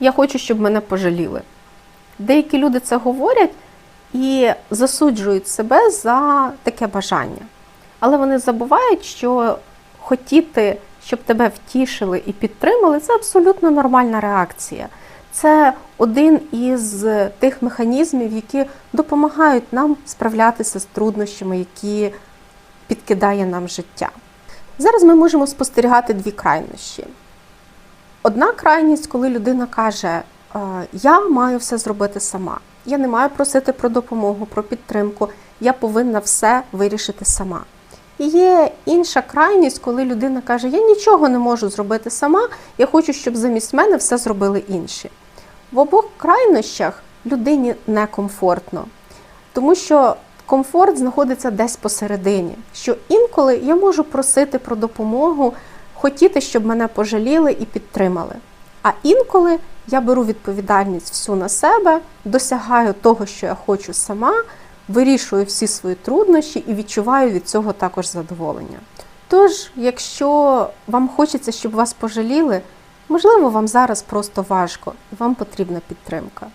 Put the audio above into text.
я хочу, щоб мене пожаліли. Деякі люди це говорять і засуджують себе за таке бажання. Але вони забувають, що хотіти, щоб тебе втішили і підтримали, це абсолютно нормальна реакція. Це один із тих механізмів, які допомагають нам справлятися з труднощами, які підкидає нам життя. Зараз ми можемо спостерігати дві крайнощі. Одна крайність, коли людина каже: «Е, Я маю все зробити сама, я не маю просити про допомогу, про підтримку, я повинна все вирішити сама. І є інша крайність, коли людина каже: Я нічого не можу зробити сама, я хочу, щоб замість мене все зробили інші. В обох крайнощах людині некомфортно, тому що комфорт знаходиться десь посередині. Що інколи я можу просити про допомогу, хотіти, щоб мене пожаліли і підтримали. А інколи я беру відповідальність всю на себе, досягаю того, що я хочу сама, вирішую всі свої труднощі і відчуваю від цього також задоволення. Тож, якщо вам хочеться, щоб вас пожаліли, можливо, вам зараз просто важко і вам потрібна підтримка.